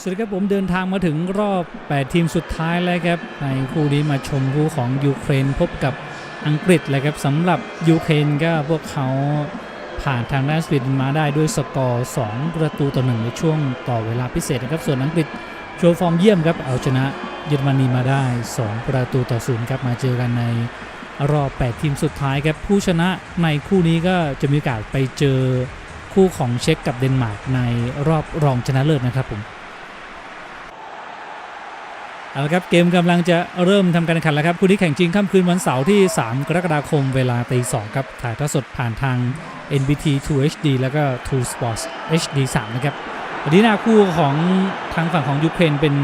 สวัสดีครับผมเดินทางมาถึงรอบ 8 ทีมสุดท้ายแล้วครับ ในคู่นี้มาชมคู่ของยูเครนพบกับอังกฤษเลยครับสำหรับยูเครนก็พวกเขาผ่านทางด้านสวีเดนมาได้ด้วยสกอร์ 2 ประตูต่อหนึ่งในช่วงต่อเวลาพิเศษนะครับ ส่วนอังกฤษโชว์ฟอร์มเยี่ยมครับ เอาชนะเยอรมนีมาได้ 2 ประตูต่อศูนย์ครับ มาเจอกันในรอบ 8 ทีมสุดท้ายครับ ผู้ชนะในคู่นี้ก็จะมีโอกาสไปเจอคู่ของเช็กกับเดนมาร์กในรอบรองชนะเลิศนะครับผม เอาละครับเกมกำลังจะเริ่มทำการแข่งขันแล้วครับคู่นี้แข่งจริงค่ำคืนวันเสาร์ที่ 3 กรกฎาคมเวลาตี2ครับถ่ายทอดสดผ่านทาง NBT 2 HD แล้วก็2 Sports HD 3นะครับวันนี้หน้าคู่ของทางฝั่งของยูเครนเป็น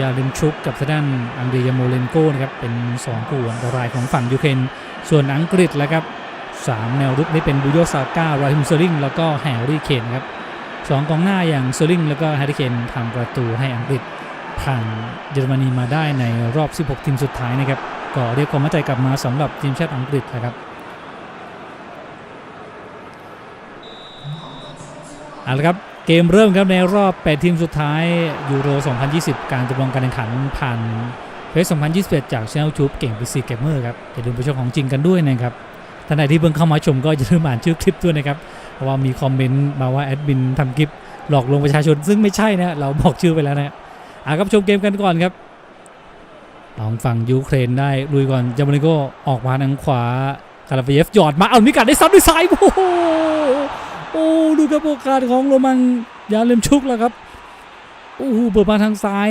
ยาเลมชุกกับทางด้านอังเดียโมเลนโกนะครับเป็น 2 คู่อันตรายของฝั่งยูเครนส่วนอังกฤษแล้วครับสามแนวรุกนี้เป็นบูโยซาก้าไรฮิมเซอริงแล้วก็แฮร์รี่เคนครับสองกองหน้าอย่างเซอริงแล้วก็แฮร์รี่เคนทำประตูให้อังกฤษ ผ่านเยอรมนีมาได้ในรอบ 16 ทีมสุดท้ายนะครับ ก็เรียกความมั่นใจกลับมาสำหรับทีมชาติอังกฤษนะครับเอาละครับเกมเริ่มครับในรอบ 8 ทีมสุดท้ายยูโร 2020 การจำลองการแข่งขันผ่านเพจ2021 จากช่องทูบเก่งพีซีเกมเมอร์ครับอย่าลืมไปชมของจริงกันด้วยนะครับท่านใดที่เพิ่งเข้ามาชมก็อย่าลืมอ่านชื่อคลิปด้วยนะครับ เพราะว่ามีคอมเมนต์มาว่าแอดมินทำคลิปหลอกลวงประชาชนซึ่งไม่ใช่นะเราบอกชื่อไปแล้วนะ อะครับชมเกมกันก่อนครับทางฝั่งยูเครนได้ลุยก่อนจามาริโกออกมาทางขวาคาราเฟเยฟหยอดมาเอามิกัดได้ซัดด้วยซ้ายโอ้โหโอ้ดูครับโอกาสของโรมันยาเลมชุกแล้วครับโอ้โหเปิดมาทางซ้าย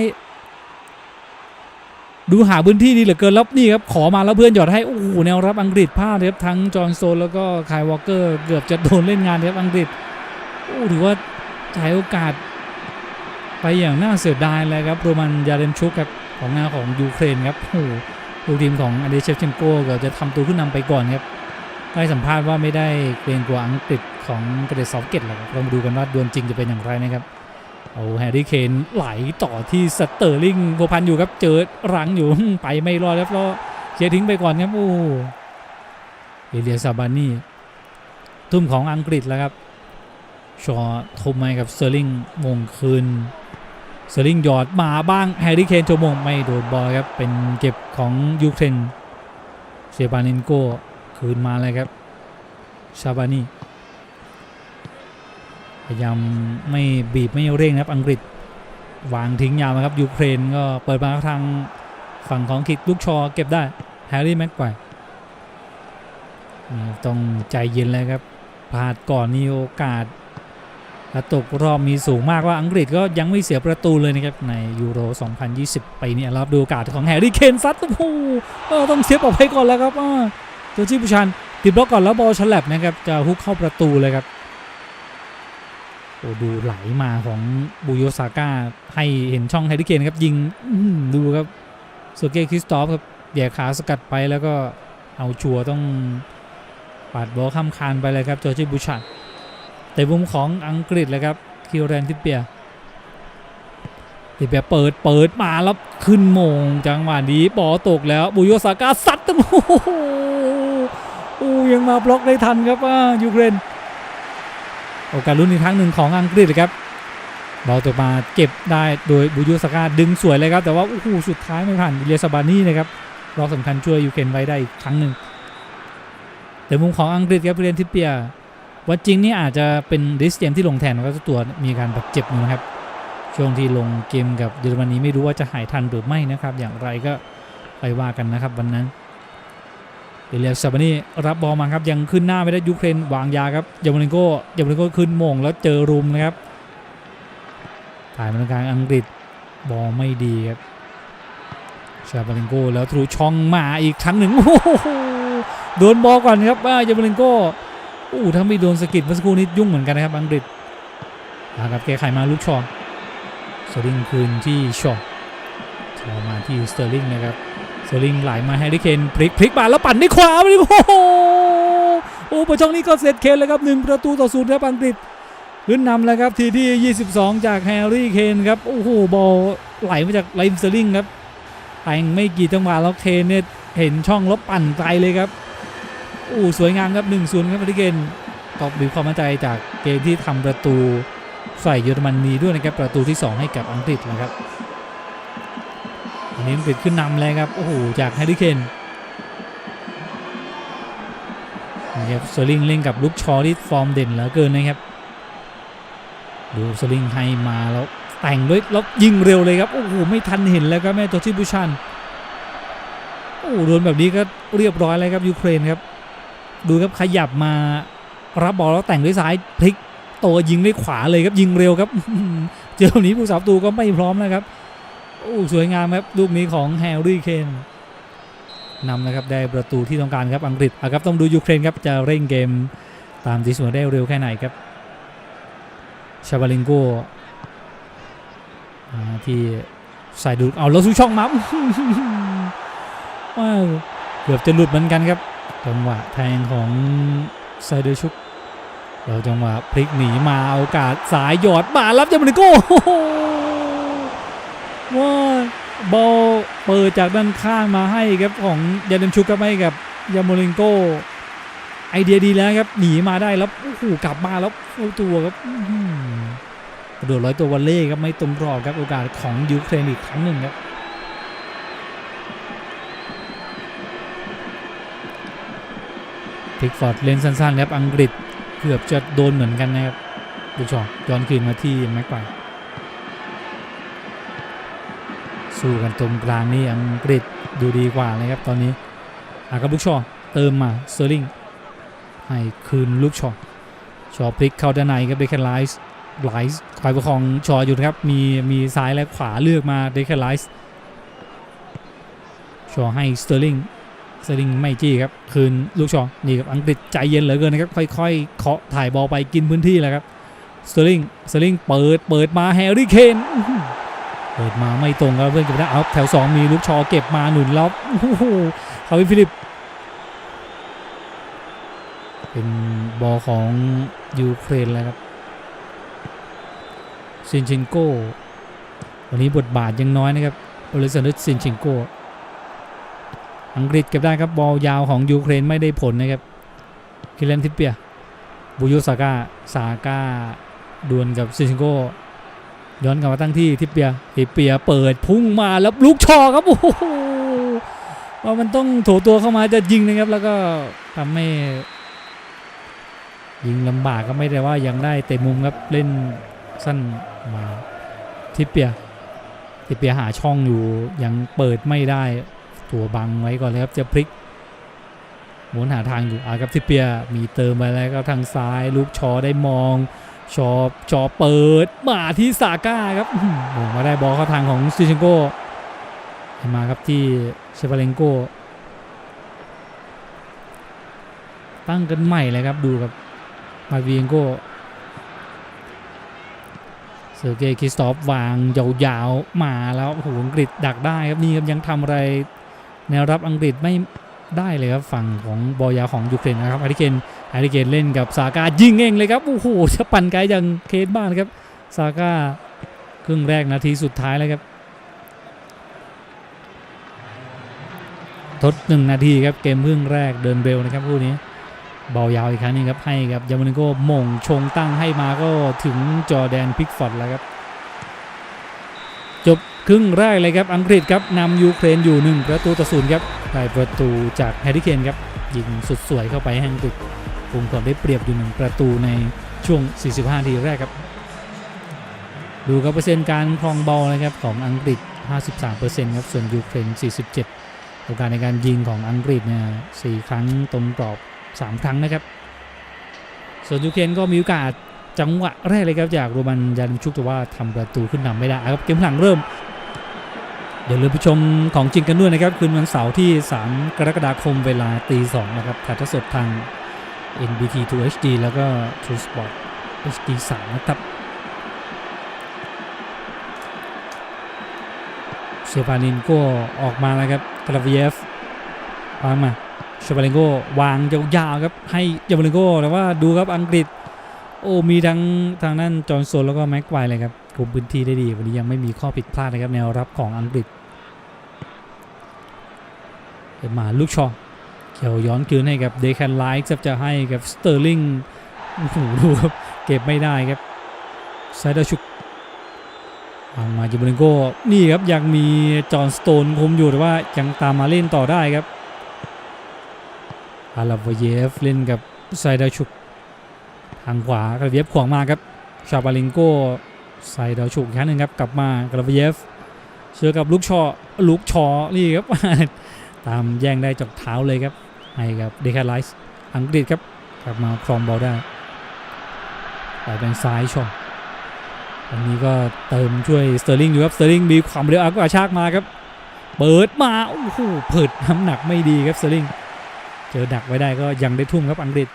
ดูหาพื้นที่ดีเหลือเกินแล้วนี่ครับขอมาแล้วเพื่อนหยอดให้โอ้โหแนวรับอังกฤษพลาดเลยครับทั้งจอห์นโซนแล้วก็คายวอลเกอร์เกือบจะโดนเล่นงานครับอังกฤษโอ้ถือว่าใช้โอกาส ไปอย่างน่าเสียดายเลยครับโรมันยาเรมชุกครับของหน้าของยูเครนครับโอ้ลูกทีมของอเดเชฟเชนโกก็จะทำตัวขึ้นนำไปก่อนครับได้สัมภาษณ์ว่าไม่ได้เกรงกลัวอังกฤษของเกรดซอฟเกตหรอกครับเรามาดูกันว่าดวลจริงจะเป็นอย่างไรนะครับเอาแฮร์รี่เคนไหลต่อที่สเตอร์ลิงโกพันอยู่ครับเจอรังอยู่ไปไม่รอดครับแล้วเคลียทิ้งไปก่อนครับโอ้เอเลียซาบานี่ทุ่มของอังกฤษแล้วครับชอทุ่มให้กับเซอร์ลิงมงคืน เซอร์ลิงหยอดมาบ้างแฮร์รี่เคนโชว์มงไม่โดนบอลครับ เป็นเก็บของยูเครนเชปานินโกคืนมาเลยครับชาบานีพยายามไม่บีบไม่เร่งนะครับอังกฤษวางทิ้งยาวนะครับยูเครนก็เปิดมาทางฝั่งของคิกลูกชอเก็บได้แฮร์รี่แม็กไกวร์นี่ต้องใจเย็นเลยครับพลาดก่อนนี่โอกาส ถ้าตกรอบมีสูงมากว่าอังกฤษก็ยังไม่เสียประตูเลยนะครับ ในยูโร 2020 ปีนี้รับดูโอกาสของแฮร์รี่เคนซัดโอ้โหเออต้องเซฟออกไปก่อนแล้วครับอ่าเจอร์จี้บูชันติดบล็อกก่อนแล้วบอลฉลับนะครับ จะฮุกเข้าประตูเลยครับโอ้ดูไหลมาของบูโยซาก้าให้เห็นช่องแฮร์รี่เคนครับ ยิงดูครับเซเกคริสตอฟครับแย่ขาสกัดไปแล้วก็เอาชัวร์ต้องปาดบอลข้ามคานไปเลยครับจอร์จี้บูชัน แต่มุมของอังกฤษเลยครับคิวแรนทิเปียทิเปียเปิดเปิดมาแล้วขึ้นโมงจังหวะนี้บอตกแล้วบุโยสาก้าซัดตั้งโอ้โหโอ้ยังมาบล็อกได้ทันครับอ่ายูเครนโอกาสลุ้นอีกครั้งหนึ่งของอังกฤษเลยครับบอลตกมาเก็บได้โดยบุโยสากาดึงสวยเลยครับแต่ว่าโอ้โหสุดท้ายไม่ผ่านเรียซาบานี่นะครับรอบสำคัญช่วยยูเครนไว้ได้อีกครั้งหนึ่งแต่มุมของอังกฤษครับเรียนทิเปีย วันจริงนี่อาจจะเป็นดิสเกมที่ลงแทนแล้วก็ตัวมีการบาดเจ็บอยู่นะครับ ช่วงที่ลงเกมกับเยอรมนีไม่รู้ว่าจะหายทันหรือไม่นะครับ อย่างไรก็ไปว่ากันนะครับวันนั้นเอเลียซาบานี่รับบอลมาครับยังขึ้นหน้าไม่ได้ยูเครนวางยาครับยามาเลนโก้ยามาเลนโก้ขึ้นโมงแล้วเจอรุมนะครับถ่ายมาทางกลางอังกฤษบอลไม่ดีครับชาบาเลนโก้แล้วทะลุช่องมาอีกครั้งหนึ่งโอ้โหโดนบอลก่อนครับว่ายามาเลนโก้ อู้ถ้าไม่โดนสกิดเมื่อสักครู่นี้ยุ่งเหมือนกันนะครับอังกฤษนะครับแก้ไขมาลูกชอสเตอร์ลิงคืนที่ชอชอมาที่สเตอร์ลิงนะครับสเตอร์ลิงไหลมาแฮร์รี่เคนพลิกพลิกมาแล้วปั่นด้วยขวาไปโอ้โหโอ้ประช่องนี้ก็เสร็จเคนแล้วครับหนึ่งประตูต่อศูนย์ครับอังกฤษขึ้นนำแล้วครับทีที่ 22 จากแฮร์รี่เคนครับโอ้โหบอลไหลมาจากไลน์สเตอร์ลิงครับแต่งไม่กี่จังหวะแล้วเคนเนี่ยเห็นช่องแล้วปั่นไกลเลยครับ อู้สวยงามครับ1นศูนย์ครับมาริเกนตอบมีความมั่นใจจากเกมที่ทำประตูใส่เยอรมนีด้วยนะครับประตูที่ 2 ให้กับอังกฤษนะครับอันนี้อังกฤษขึ้นนำเลยครับโอ้โหจากแฮร์รี่เคนนะครับสลิงเล่นกับลูกชอที่ฟอร์มเด่นเหลือเกินนะครับดูสลิงให้มาแล้วแต่งด้วยแล้วยิงเร็วเลยครับโอ้โหไม่ทันเห็นแล้วครับแม่ตัวที่บูชันโอ้โหโดนแบบนี้ก็เรียบร้อยเลยครับยูเครนครับ ดูครับขยับมารับบอลแล้วแต่งด้วยซ้ายพลิกตัวยิงด้วยขวาเลยครับยิงเร็วครับ เจอแบบนี้ผู้สาประตูก็ไม่พร้อมนะครับโอ้สวยงามครับลูกนี้ของแฮร์รี่เคนนำนะครับได้ประตูที่ต้องการครับอังกฤษอะครับต้องดูยูเครนครับจะเร่งเกมตามที่สวนได้เร็วแค่ไหนครับชาบาลิงโกที่ใส่ดูดเอาแล้วสู้ช่องมาว้าวเกือบจะหลุดเหมือนกันครับ จังหวะแทงของไซเดอร์ชุกเราจังหวะพลิกหนีมาโอกาสสายหยอดมารับยามาริโก้ว้าบอลเปิดจากด้านข้างมาให้ครับของยาเดมชุกก็ให้กับยาโมริงโกไอเดียดีแล้วครับหนีมาได้แล้วโอ้โหกลับมาแล้วเอาตัวครับกระโดดร้อยตัววันเล่ครับไม่ตรงกรอบครับโอกาสของยูเครนอีกครั้งหนึ่งครับ พิกฟอร์ดเล่นสั้นๆครับอังกฤษเกือบจะโดนเหมือนกันนะครับดูกชอย้อนคืนมาที่แม็กไกสู้กันตรงกลางนี่อังกฤษดูดีกว่าเลยครับตอนนี้อากับลูกชอเติมมาเซอร์ลิงให้คืนลูกชอชอพลิกเข้าด้านในครับเดคนไลส์ไลส์คอยประคองชออยู่นะครับมีมีซ้ายและขวาเลือกมาเดคแคนไลส์ชอให้สเตอร์ลิง สลิงไม่จี้ครับ คืนลูกชอนี่ครับอังกฤษใจเย็นเหลือเกินนะครับ ค่อยๆเคาะถ่ายบอลไปกินพื้นที่แล้วครับสลิงสลิงเปิดเปิดมาแฮร์รี่เคนเปิดมาไม่ตรงครับเพื่อนเก็บได้เอาแถว 2 มีลูกชอเก็บมาหนุนล้วโอ้โหคาวินฟิลิป เป็นบอลของยูเครนแล้วครับซินเชนโกวันนี้บทบาทยังน้อยนะครับโอเลกซานด์ซินเชนโก อังกฤษเก็บได้ครับบอลยาวของยูเครนไม่ได้ผลนะครับคิเลนทิปเปียบูโยซาก้าซาก้าดวลกับซินชิโกย้อนกลับมาตั้งที่ทิปเปียทิปเปียเปิดพุ่งมาแล้วลูกชอครับโอ้โหว่ามันต้องโถตัวเข้ามาจะยิงนะครับ แล้วก็ทำให้ยิงลำบากก็ไม่ได้ว่ายังได้เตะมุมครับเล่นสั้นมาทิปเปียทิปเปียหาช่องอยู่ยังเปิดไม่ได้ ตัวบังไว้ก่อนเลยครับจะพลิกหมุนหาทางอยู่อากับทิเปียมีเติมไปแล้วก็ทางซ้ายลูกชอได้มองชอชอเปิดมาที่ซาก้าครับอื้อหือโอ้มาได้บอลเข้าทางของซิเชนโกมาครับที่เชฟเลนโกตั้งกันใหม่เลยครับดูกับมาเวีเอนโกเซอร์เกย์คริสตอฟวางยาวๆมาแล้วโอ้โหอังกฤษดักได้ครับนี่ครับยังทำอะไร แนวรับอังกฤษไม่ได้เลยครับฝั่งของบอลยาวของยูเครนนะครับอาริเคนอาริเคนเล่นกับซาก้ายิงเองเลยครับโอ้โหจะปั่นไกลอย่างเคสบ้านครับซาก้าครึ่งแรกนาทีสุดท้ายแล้วครับ ทดหนึ่งนาทีครับเกมครึ่งแรกเดินเร็วนะครับคู่นี้บอยาวอีกครั้งนึงครับให้กับยามานิโกหม่งชงตั้งให้มาก็ถึงจอแดนพิกฟอร์ดแล้วครับ ครึ่งแรกเลยครับอังกฤษครับนำยูเครนอยู่ 1 ประตูต่อศูนย์ครับได้ประตูจากแฮร์รี่เคนครับยิงสุดสวยเข้าไปให้อังกฤษคงความได้เปรียบอยู่ 1 ประตูในช่วง 45นาทีแรกครับดูกับเปอร์เซ็นต์การครองบอลนะครับของอังกฤษ 53%ครับส่วนยูเครน 47 โอกาสในการยิงของอังกฤษเนี่ย4ครั้งตรงกรอบ 3 ครั้งนะครับ ส่วนยูเครนก็มีโอกาสจังหวะแรกเลยครับจากโรมันยานิมชุกแต่ว่าทำประตูขึ้นนำไม่ได้ครับเกมหลังเริ่ม เดี๋ยวเราไปชมของจริงกันด้วยนะครับ คืนวันเสาร์ที่ 3 กรกฎาคมเวลาตี2นะครับถ่ายทอดสดทาง NBT 2 HD แล้วก็ True Sport HD 3นะครับเชฟานินก็ออกมาแล้วครับกราเวียฟวางมาเชฟานินโกวางยาวๆครับ ให้ยามานิโกแต่ว่าดูครับอังกฤษ โอ้มีทั้งทางนั้นจอห์นโซนแล้วก็แม็กไวเลยครับ คุมพื้นที่ได้ดี วันนี้ยังไม่มีข้อผิดพลาดนะครับแนวรับของอังกฤษเป็นมาลูกชอเขียวย้อนคืนให้กับเดคันไลท์ครับจะให้กับสเตอร์ลิงโอ้โหดูครับเก็บไม่ได้ครับไซเดอร์ชุกวางมาจิบริโกนี่ครับยังมีจอห์นสโตนคุมอยู่แต่ว่ายังตามมาเล่นต่อได้ครับอาลาโวเยฟเล่นกับไซเดอร์ชุกทางขวากระเวียบขวางมาครับชาบาลิงโก ไซเดอร์ชุกอีกครั้งหนึ่งครับกลับมากระเวียฟเชื่อกับลูกชอลูกชอนี่ครับ ตามแย่งได้จากเท้าเลยครับให้กับเดคาไลส์อังกฤษครับกลับมาครองบอลได้ไปเป็นซ้ายชออันนี้ก็เติมช่วยสเตอร์ลิงอยู่ครับสเตอร์ลิงมีความเร็วอักาชากมาครับ เปิดมาโอ้โหเผิดน้ำหนักไม่ดีครับสเตอร์ลิงเจอดักไว้ได้ก็ยังได้ทุ่มครับอังกฤษ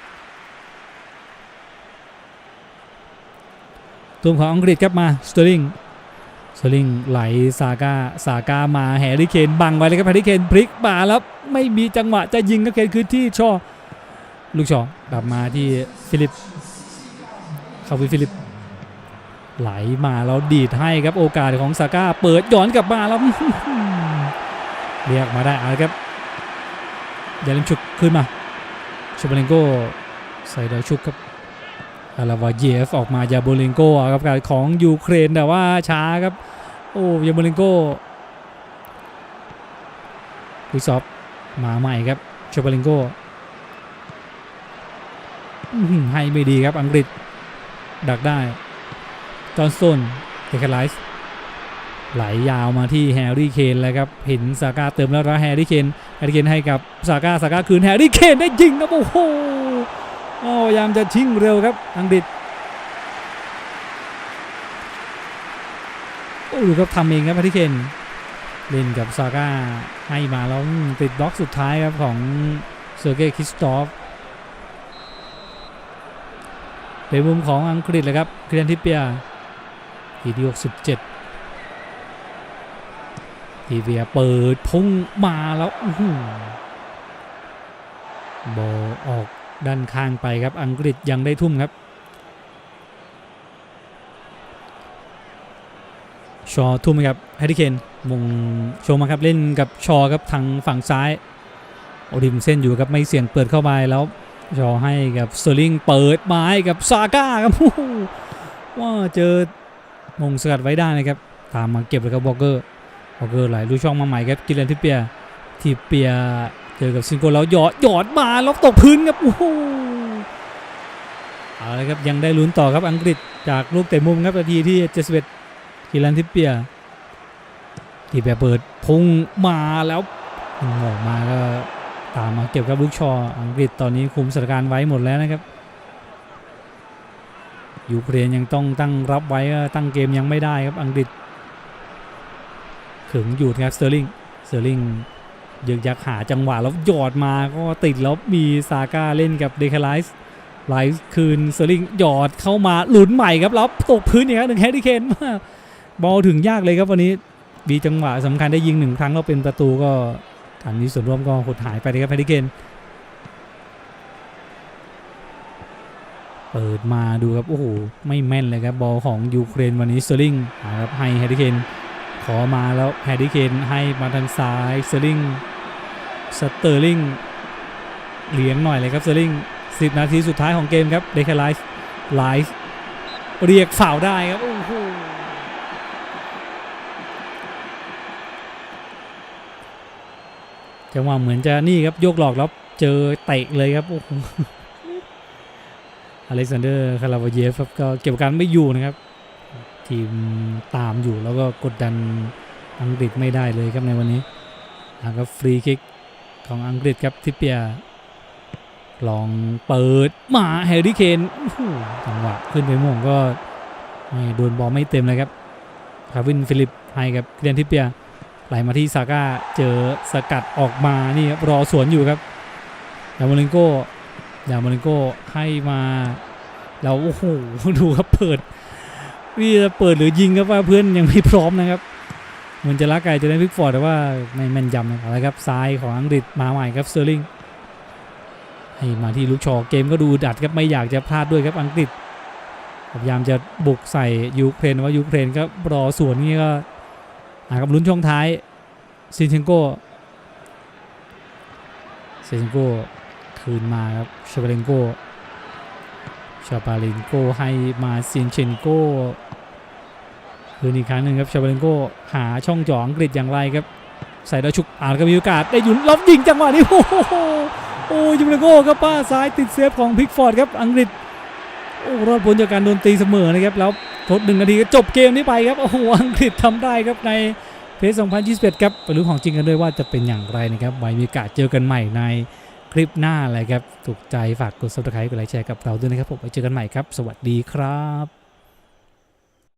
ทุ่มของอังกฤษครับมาสเตอร์ลิงสเตอร์ลิงไหลซาก้าซาก้ามาแฮร์รี่เคนบังไว้เลยครับแฮร์รี่เคนพลิกมาแล้วไม่มีจังหวะจะยิงก็เคนคือที่ชอลูกชอกลับมาที่ฟิลิปเข้าไปฟิลิป ไหลมาแล้วดีดให้ครับโอกาสของซาก้าเปิดย้อนกลับมาแล้วเรียกมาได้เอาละครับยาลิมชุกขึ้นมาชาบาเลนโกใส่ดาวชุกครับ อาราวาเยฟออกมายาโบเลนโกครับการของยูเครนแต่ว่าช้าครับ โอ้ยาโบเลนโกลุยซอฟมาใหม่ครับชาโบาเลนโก้ให้ไม่ดีครับอังกฤษ ดักได้จอห์นสโตนเทคไลส์ไหลยาวมาที่แฮร์รี่เคนแล้วครับเห็นซาก้าเติมแล้วแล้วแฮร์รี่เคนแฮร์รี่เคนให้กับซาก้าซาก้าคืนแฮร์รี่เคนได้ยิงครับโอ้โห โอ้พยายามจะชิงเร็วครับอังกฤษโอ้ดูครับทำเองครับแฮร์รี่เคนเล่นกับซาก้าให้มาแล้วติดบล็อกสุดท้ายครับของเซอร์เกย์คริสตอฟเป็นมุมของอังกฤษเลยครับเคลียนทิเปียทีที่67ทีเวียเปิดพุ่งมาแล้วบอลออก ด้านข้างไปครับอังกฤษยังได้ทุ่มครับชอทุ่มครับแฮร์รี่เคนมงโชว์มาครับเล่นกับชอครับทางฝั่งซ้ายโอดิมเส้นอยู่ครับไม่เสี่ยงเปิดเข้าไปแล้วชอให้กับสเตอร์ลิงเปิดไม้กับซาก้าครับโอ้โหว่าเจอมงสกัดไว้ได้นะครับตามมาเก็บเลยครับบอกเกอร์บอกเกอร์ไหลลูกช่องมาใหม่ครับกิเลนทิเปียทีเปีย เจอกับซิงโกแล้วหยอดหยอดมาแล้วตกพื้นครับโอ้โหเอาละครับยังได้ลุ้นต่อครับอังกฤษจากลูกเตะมุมครับนาทีที่71กิเลนทิเปียทีเปียเปิดพุ่งมาแล้วยิงออกมาก็ตามมาเก็บกับลูกชออังกฤษตอนนี้คุมสถานการณ์ไว้หมดแล้วนะครับยูเครนยังต้องตั้งรับไว้ตั้งเกมยังไม่ได้ครับอังกฤษขึงอยู่นะครับสเตอร์ลิงสเตอร์ลิง ยึกยักหาจังหวะแล้วหยอดมาก็ติดแล้วมีซาก้าเล่นกับเดคาไลส์ไลส์คืนเตอร์ลิงหยอดเข้ามาหลุนใหม่ครับแล้วตกพื้นอย่างนั้หนึ่งแฮร์รี่เคนมาบอลถึงยากเลยครับวันนี้มีจังหวะสำคัญได้ยิงหนึ่งครั้งแล้วเป็นประตูก็อันนี้ส่วนร่วมก็หดหายไปเลยครับแฮร์รี่เคนเปิดมาดูครับโอ้โหไม่แม่นเลยครับบอลของยูเครนวันนี้เตอร์ลิงครับให้แฮร์รี่เคน ขอมาแล้วแฮร์รี่เคนให้มาทางซ้ายเตอร์ลิงสเตอร์ลิงเลี้ยงหน่อยเลยครับเตอร์ลิงสิบนาทีสุดท้ายของเกมครับเดคไลฟ์ไลฟ์เรียกฝ่าวได้ครับโอ้โหจังหวะเหมือนจะนี่ครับโยกหลอกแล้วเจอเตะเลยครับโอ้โหอเล็กซานเดอร์คาราบาเยฟครับก็เก็บการไม่อยู่นะครับ ทีมตามอยู่แล้วก็กดดันอังกฤษไม่ได้เลยครับในวันนี้นะครับฟรีคิกของอังกฤษครับทิเปียลองเปิดมาแฮร์รี่เคนจังหวะขึ้นไปม่วงก็ไม่โดนบอลไม่เต็มเลยครับคาวินฟิลิปให้กับเรียนทิเปียไหลมาที่ซาก้าเจอสกัดออกมานี่ครับรอสวนอยู่ครับยาโมเลนโกยาโมเลนโกให้มาแล้วโอ้โหดูครับเปิด นี่จะเปิดหรือยิงครับว่าเพื่อนยังไม่พร้อมนะครับเหมือนจะลักไก่จะได้พิกฟอร์ดแต่ว่าไม่แม่นยำนะครับครับซ้ายของอังกฤษมาใหม่ครับเตอร์ลิงให้มาที่ลูกชอเกมก็ดูดัดครับไม่อยากจะพลาดด้วยครับอังกฤษพยายามจะบุกใส่ยูเครนว่ายูเครนก็รอสวนนี่ก็นะครับลุ้นช่วงท้ายซินเชนโกซินเชนโกคืนมาครับชาบาเลนโกชาบาเลนโกให้มาซินเชนโก คืนอีกครั้งหนึ่งครับชาเบเลนโกหาช่องจ่ออังกฤษอย่างไรครับ ใส่ดาวชุกอ่านก็มีโอกาสได้หยุนล็อบยิงจังหวะนี้โอ้โหโอ้ยูเบเลนโกครับป้าซ้ายติดเซฟของพิกฟอร์ดครับอังกฤษโอ้รอดพ้นจากการโดนตีเสมอนะครับแล้วทดหนึ่งนาทีก็จบเกมนี้ไปครับโอ้โหอังกฤษทำได้ครับในเพจ2021ครับไปรู้ของจริงกันด้วยว่าจะเป็นอย่างไรนะครับไว้มีโอกาสเจอกันใหม่ในคลิปหน้าเลยครับถูกใจฝากกด subscribe กดไลค์แชร์กับเราด้วยนะครับผมไว้เจอกันใหม่ครับ สวัสดีครับ